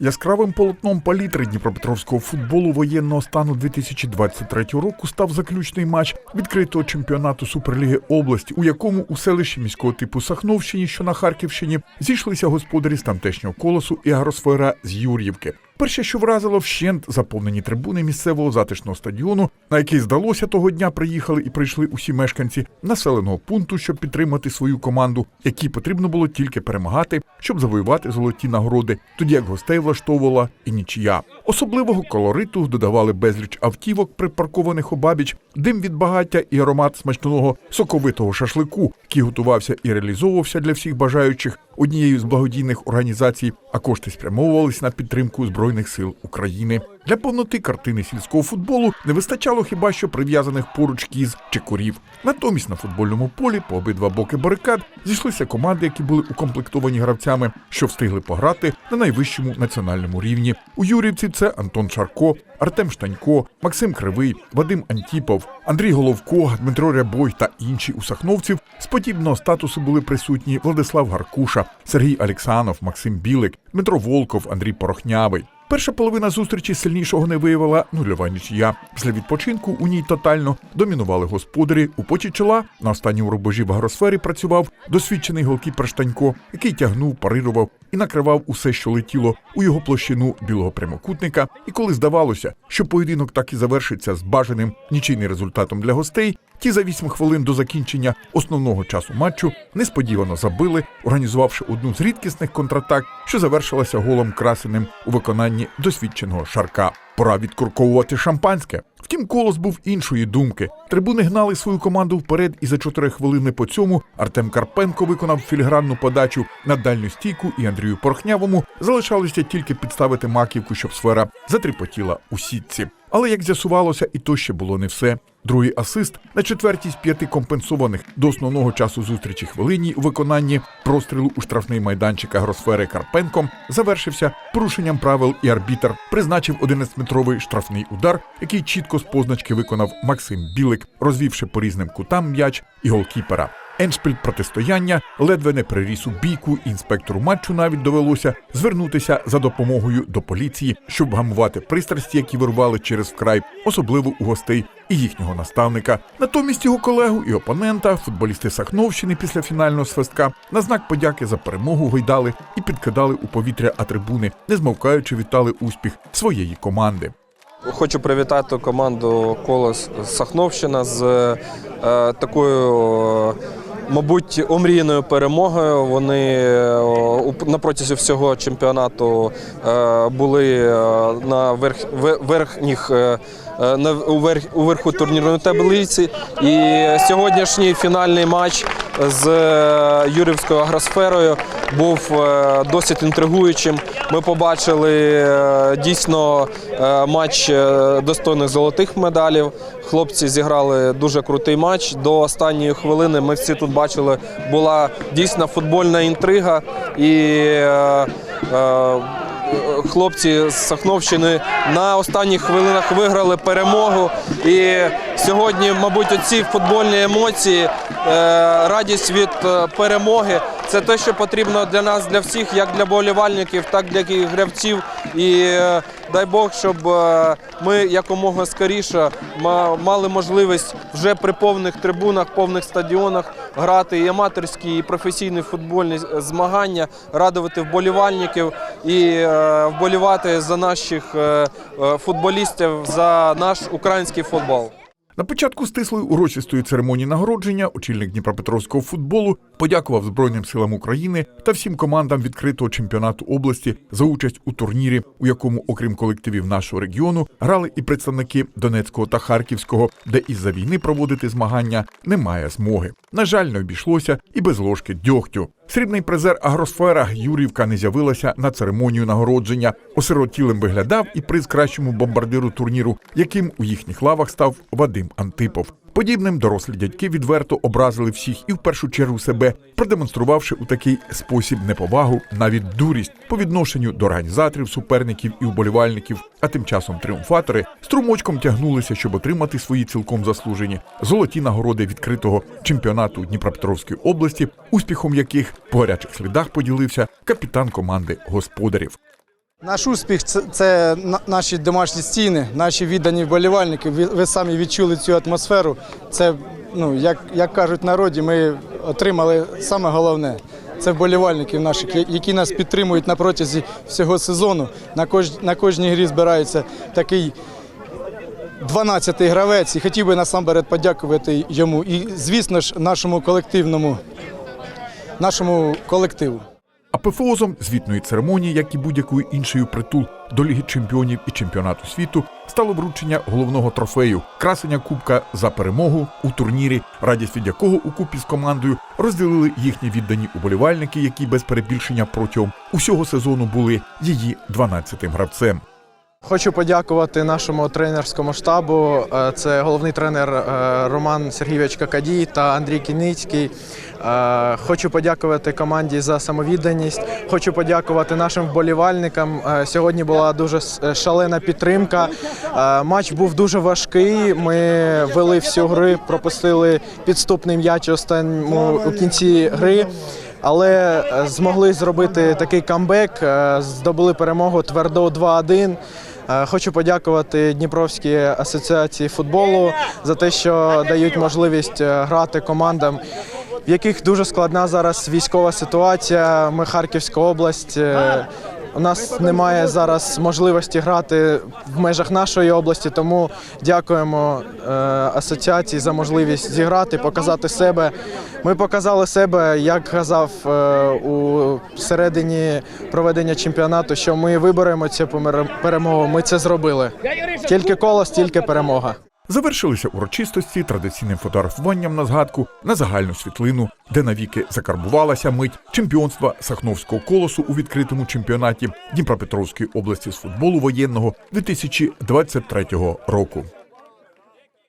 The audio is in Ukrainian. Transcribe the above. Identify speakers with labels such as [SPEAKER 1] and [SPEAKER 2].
[SPEAKER 1] Яскравим полотном палітри Дніпропетровського футболу воєнного стану 2023 року став заключний матч відкритого чемпіонату Суперліги області, у якому у селищі міського типу Сахновщині, що на Харківщині, зійшлися господарі з тамтешнього колосу і агросфера з Юр'ївки. Перше, що вразило вщент заповнені трибуни місцевого затишного стадіону, на який здалося того дня приїхали і прийшли усі мешканці населеного пункту, щоб підтримати свою команду, якій потрібно було тільки перемагати, щоб завоювати золоті нагороди, тоді як гостей влаштовувала і нічия. Особливого колориту додавали безліч автівок, припаркованих обабіч, дим від багаття і аромат смачного соковитого шашлику, який готувався і реалізовувався для всіх бажаючих однією з благодійних організацій, а кошти спрямовувались на підтримку збройних сил України. Для повноти картини сільського футболу не вистачало хіба що прив'язаних поруч кіз чи корів. Натомість на футбольному полі по обидва боки барикад зійшлися команди, які були укомплектовані гравцями, що встигли пограти на найвищому національному рівні. У Юрівці це Антон Шарко, Артем Штанько, Максим Кривий, Вадим Антіпов, Андрій Головко, Дмитро Рябой та інші у Сахновців з подібного статусу були присутні Владислав Гаркуша, Сергій Алексанов, Максим Білик, Дмитро Волков, Андрій Порохнявий. Перша половина зустрічі сильнішого не виявила нульова нічия. Після відпочинку у ній тотально домінували господарі. У поті чола на останньому рубежі в агросфері працював досвідчений голкіпер Штанько, який тягнув, парирував і накривав усе, що летіло у його площину білого прямокутника. І коли здавалося, що поєдинок так і завершиться з бажаним нічийним результатом для гостей, ті за 8 хвилин до закінчення основного часу матчу несподівано забили, організувавши одну з рідкісних контратак, що завершилася голом красеним у виконанні досвідченого шарка. Пора відкурковувати шампанське. Втім, колос був іншої думки. Трибуни гнали свою команду вперед, і за 4 хвилини по цьому Артем Карпенко виконав філігранну подачу на дальню стійку, і Андрію Порохнявому залишалося тільки підставити маківку, щоб сфера затріпотіла у сітці. Але як з'ясувалося, і то ще було не все. Другий асист на четвертій з п'яти компенсованих до основного часу зустрічі хвилині у виконанні прострілу у штрафний майданчик агросфери Карпенком завершився порушенням правил, і арбітр призначив 11-метровий штрафний удар, який чітко з позначки виконав Максим Білик, розвівши по різним кутам м'яч і голкіпера. Еншпіль протистояння ледве не приріс у бійку. Інспектору матчу навіть довелося звернутися за допомогою до поліції, щоб гамувати пристрасті, які вирвали через вкрай, особливо у гостей і їхнього наставника. Натомість його колегу і опонента, футболісти Сахновщини після фінального свистка, на знак подяки за перемогу гойдали і підкидали у повітря атрибуни, не змовкаючи вітали успіх своєї команди.
[SPEAKER 2] Хочу привітати команду Колос Сахновщина з е, такою, е, мабуть, омрійною перемогою. Вони е, на протязі всього чемпіонату е, були е, на верх, верхніх. на у верху турнірної таблиці, і сьогоднішній фінальний матч з е, Юрівською агросферою був е, досить інтригуючим. Ми побачили е, дійсно матч достойних золотих медалів. Хлопці зіграли дуже крутий матч. До останньої хвилини ми всі тут бачили, була дійсно футбольна інтрига і. Хлопці з Сахновщини на останніх хвилинах виграли перемогу. І сьогодні, мабуть, оці футбольні емоції, е, радість від е, перемоги це те, що потрібно для нас, для всіх, як для болівальників, так і для гравців. І е, дай Бог, щоб ми якомога скоріше мали можливість вже при повних трибунах, повних стадіонах грати і аматорські, і професійні футбольні змагання, радувати вболівальників і е, вболівати за наших е, е, футболістів, за наш український футбол.
[SPEAKER 1] На початку стислої урочистої церемонії нагородження очільник Дніпропетровського футболу подякував Збройним силам України та всім командам відкритого чемпіонату області за участь у турнірі, у якому, окрім колективів нашого регіону, грали і представники Донецького та Харківського, де із-за війни проводити змагання немає змоги. На жаль, не обійшлося і без ложки дьогтю. Срібний призер Агросфера Юрівка не з'явилася на церемонію нагородження. Осиротілим виглядав і приз кращому бомбардиру турніру, яким у їхніх лавах став Вадим Антипов. Подібним дорослі дядьки відверто образили всіх і в першу чергу себе, продемонструвавши у такий спосіб неповагу, навіть дурість по відношенню до організаторів, суперників і уболівальників. А тим часом тріумфатори струмочком тягнулися, щоб отримати свої цілком заслужені золоті нагороди відкритого чемпіонату Дніпропетровської області, успіхом яких по гарячих слідах поділився капітан команди господарів.
[SPEAKER 3] Наш успіх це, наші домашні стіни, наші віддані вболівальники. Ви, самі відчули цю атмосферу. Це, ну, як, як кажуть народі, ми отримали саме головне. Це вболівальників наших, які нас підтримують на протязі всього сезону. На, кож, на кожній грі збирається такий 12-й гравець. І хотів би насамперед подякувати йому. І, звісно ж, нашому колективному, нашому колективу.
[SPEAKER 1] Апофеозом звітної церемонії, як і будь-якою іншою притул до Ліги чемпіонів і чемпіонату світу, стало вручення головного трофею красення кубка за перемогу у турнірі, радість від якого у купі з командою розділили їхні віддані уболівальники, які без перебільшення протягом усього сезону були її 12-тим гравцем.
[SPEAKER 4] Хочу подякувати нашому тренерському штабу. Е, Це головний тренер е, Роман Сергійович Какадій та Андрій Кіницький. Е, Хочу подякувати команді за самовідданість. Хочу подякувати нашим вболівальникам. Сьогодні була дуже шалена підтримка. Матч був дуже важкий. Ми вели всю гри, пропустили підступний м'яч останньому у кінці гри. Але змогли зробити такий камбек, здобули перемогу твердо 2-1. Е, Хочу подякувати Дніпровській асоціації футболу за те, що дають можливість е, грати командам, в яких дуже складна зараз військова ситуація. Ми Харківська область. У нас немає зараз можливості грати в межах нашої області, тому дякуємо е, асоціації за можливість зіграти, показати себе. Ми показали себе, як казав е, у середині проведення чемпіонату, що ми виберемо цю перемогу. Ми це зробили. Тільки коло, стільки перемога.
[SPEAKER 1] Завершилися урочистості традиційним фотографуванням на згадку на загальну світлину, де навіки закарбувалася мить чемпіонства Сахновського колосу у відкритому чемпіонаті Дніпропетровської області з футболу воєнного 2023 року.